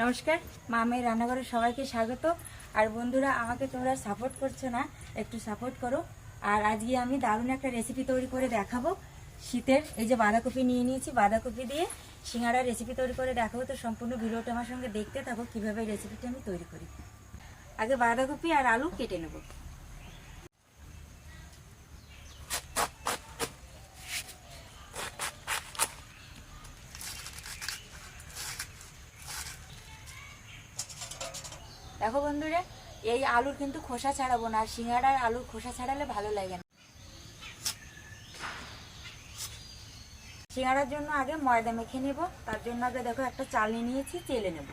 নমস্কার, মা মামের রান্নাঘরে সবাইকে স্বাগত। আর বন্ধুরা, আমাকে তোমরা সাপোর্ট করছ না, একটু সাপোর্ট করো। আর আজকে আমি দারুণ একটা রেসিপি তৈরি করে দেখাবো। শীতের, এই যে বাঁধাকপি নিয়ে নিয়েছি, বাঁধাকপি দিয়ে সিঙ্গারা রেসিপি তৈরি করে দেখাবো। তো সম্পূর্ণ ভিডিওটা আমার সঙ্গে দেখতে থাকো, কীভাবে রেসিপিটা আমি তৈরি করি। আগে বাঁধাকপি আর আলু কেটে নেব। দেখো বন্ধুরা, এই আলুর কিন্তু খোসা ছাড়াবো না, আর সিঙ্গাড়ার আলুর খোসা ছাড়ালে ভালো লাগে না। সিঙ্গাড়ার জন্য আগে ময়দা মেখে নেব, তার জন্য আগে দেখো একটা চালনি নিয়েছি, চেলে নেব।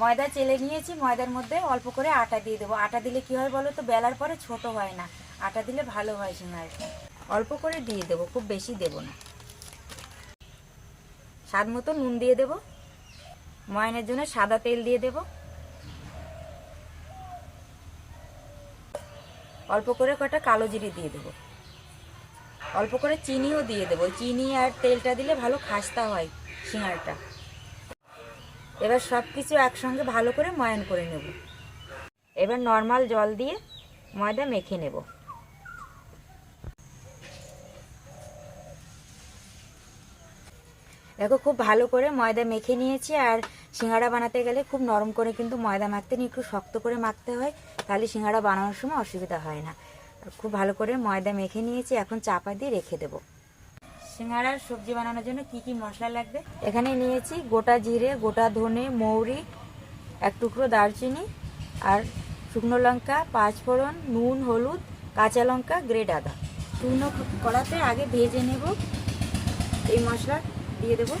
ময়দা চেলে নিয়েছি, ময়দার মধ্যে অল্প করে আটা দিয়ে দেবো। আটা দিলে কি হয় বলো তো, বেলার পরে ছোট হয় না। আটা দিলে ভালো হয় সিঙ্গাড়াটা অল্প করে দিয়ে দেবো, খুব বেশি দেবো না। স্বাদ মতো নুন দিয়ে দেবো। ময়নের জন্য সাদা তেল দিয়ে দেব। অল্প করে কটা কালো জিরে দিয়ে দেব। অল্প করে চিনিও দিয়ে দেবো। চিনি আর তেলটা দিলে ভালো খাস্তা হয় সিঙ্গারটা এবার সব কিছু একসঙ্গে ভালো করে ময়ান করে নেব। এবার নর্মাল জল দিয়ে ময়দা মেখে নেব। দেখো, খুব ভালো করে ময়দা মেখে নিয়েছি আর সিঙ্গাড়া বানাতে গেলে খুব নরম করে কিন্তু ময়দা মাখতে নিয়ে একটু শক্ত করে মাখতে হয়, তাহলে সিঙ্গাড়া বানানোর সময় অসুবিধা হয় না। খুব ভালো করে ময়দা মেখে নিয়েছি, এখন চাপা দিয়ে রেখে দেবো। সিঙ্গাড়ার সবজি বানানোর জন্য কি কি মশলা লাগবে? এখানে নিয়েছি গোটা জিরে, গোটা ধনে, মৌরি, এক টুকরো দারচিনি আর শুকনো লঙ্কা, পাঁচফোড়ন, নুন, হলুদ, কাঁচা লঙ্কা, গ্রেড আদা। শুকনো কড়াতে আগে ভেজে নেব এই মশলা। দিয়ে দেব।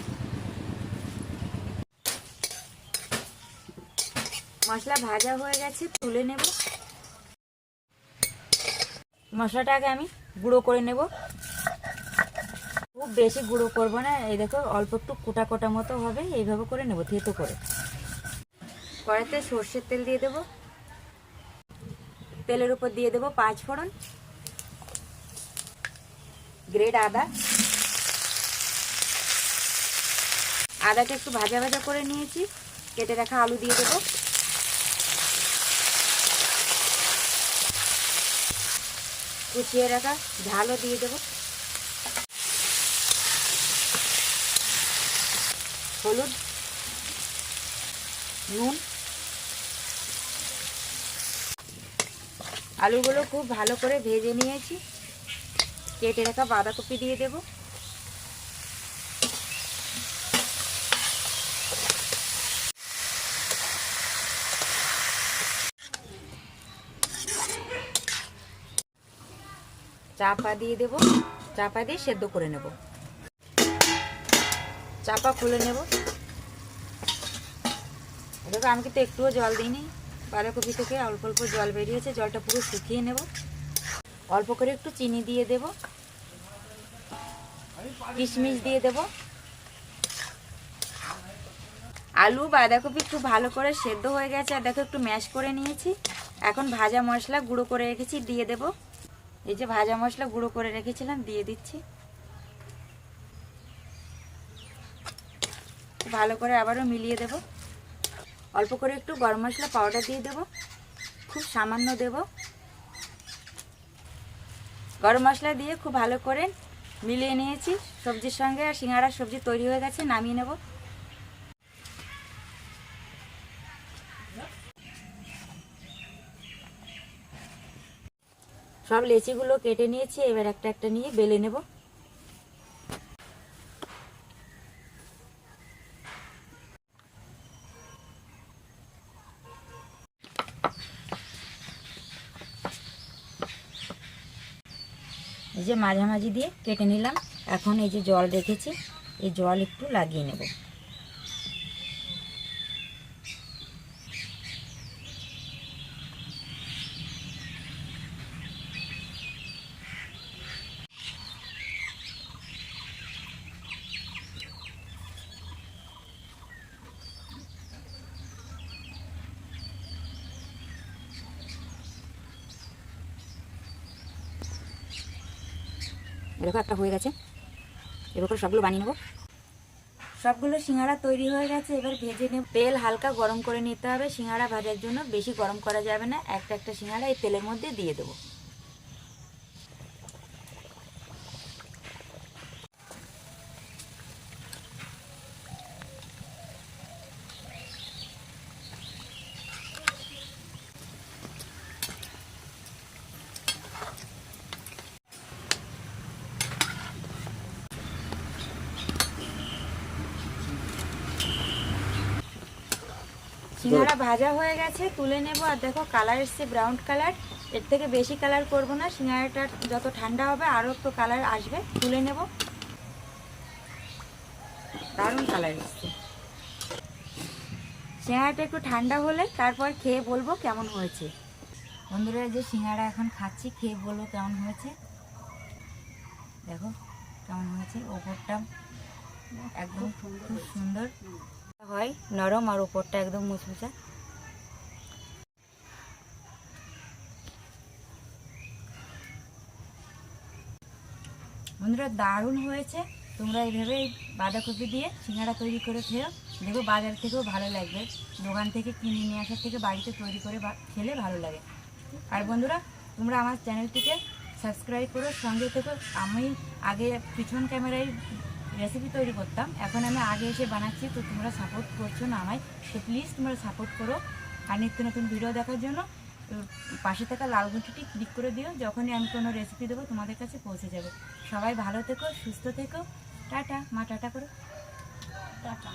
মশলা ভাজা হয়ে গেছে, তুলে নেব। মশলাটাকে আমি গুঁড়ো করে নেব। খুব বেশি গুঁড়ো করব না, এই দেখো অল্প একটু কোটা কোটা মতো হবে, এইভাবে করে নেব, থেতো করে। কড়াইতে সর্ষের তেল দিয়ে দেব। তেলের উপর দিয়ে দেব পাঁচ ফোড়ন গ্রেড আদা। আদাটা একটু ভাজা ভাজা করে নিয়েছি। কেটে রাখা আলু দিয়ে দেবো। কুচিয়ে রাখা ঝালও দিয়ে দেবো। হলুদ, নুন। আলুগুলো খুব ভালো করে ভেজে নিয়েছি। কেটে রাখা বাঁধাকপি দিয়ে দেবো। চাপা দিয়ে দেব। চাপা দিয়ে সেদ্ধ করে নেব। চাপা খুলে নেব। দেখো আমি কিন্তু একটুও জল দিইনি। বাঁধাকপি থেকে অল্প অল্প জল বেরিয়েছে, জলটা পুরো শুকিয়ে নেব। অল্প করে একটু চিনি দিয়ে দেব। কিশমিশ দিয়ে দেব। আলু, বাঁধাকপি খুব ভালো করে সেদ্ধ হয়ে গেছে। আর দেখো, একটু ম্যাশ করে নিয়েছি। এখন ভাজা মশলা গুঁড়ো করে রেখেছি, দিয়ে দেবো। এই যে ভাজা মশলা গুঁড়ো করে রেখেছিলাম, দিয়ে দিচ্ছি। ভালো করে আবারও মিলিয়ে দেব। অল্প করে একটু গরম মশলা পাউডার দিয়ে দেব। খুব সামান্য দেব। গরম মশলা দিয়ে খুব ভালো করে মিলিয়ে নিয়েছি। সবজির সঙ্গে আর সিঙ্গাড়ার সবজি তৈরি হয়ে গেছে, নামিয়ে নেব। সব লেচিগুলো কেটে নিয়েছি, এবার একটা একটা নিয়ে বেলে নেব। এই যে মাঝামাঝি দিয়ে কেটে নিলাম। এখন এই যে জল রেখেছি, এই জল একটু লাগিয়ে নেব। এরকম একটা হয়ে গেছে। এবার সবগুলো বানিয়ে নেব। সবগুলো সিঙ্গারা তৈরি হয়ে গেছে, এবার ভেজে নেব। তেল হালকা গরম করে নিতে হবে। সিঙ্গারা ভাজার জন্য বেশি গরম করা যাবে না। একটা একটা সিঙ্গারা এই তেলের মধ্যে দিয়ে দেবো। সিঙ্গাড়া ভাজা হয়ে গেছে, তুলে নেব। আর দেখো কালার এসছে ব্রাউন কালারের থেকে বেশি কালার করব না সিঙ্গাড়াটা যত ঠান্ডা হবে আরও একটু কালার আসবে। তুলে নেব। দারুণ কালার এসছে। সিঙ্গাড়াটা একটু ঠান্ডা হলে তারপর খেয়ে বলব কেমন হয়েছে। বন্ধুরা যে সিঙ্গাড়া এখন খাচ্ছি, খেয়ে বলব কেমন হয়েছে। দেখো কেমন হয়েছে, ওপরটা একদম খুব সুন্দর। হয়, নরম আর উপরটা একদম মুচমুচা। বন্ধুরা, দারুণ হয়েছে। তোমরা এইভাবে এই বাঁধাকপি দিয়ে সিঙ্গাড়া তৈরি করে খেও দেখো বাজার থেকেও ভালো লাগবে। দোকান থেকে কিনে নিয়ে আসার থেকে বাড়িতে তৈরি করে খেলে ভালো লাগে। আর বন্ধুরা, তোমরা আমার চ্যানেলটিকে সাবস্ক্রাইব করো, সঙ্গে থেকে। আমি আগে পিছন ক্যামেরায় রেসিপি তৈরি করতাম। এখন আমি আগে এসে বানাচ্ছি, তো তোমরা সাপোর্ট করছ না আমায়। তো প্লিজ তোমরা সাপোর্ট করো। আর নিত্য নতুন ভিডিও দেখার জন্য পাশে থাকা লাল ঘন্টিটি ক্লিক করে দিও। যখনই আমি কোনো রেসিপি দেবো, তোমাদের কাছে পৌঁছে যাবে। সবাই ভালো থেকো, সুস্থ থেকো। টাটা, মা টাটা করো। টাটা।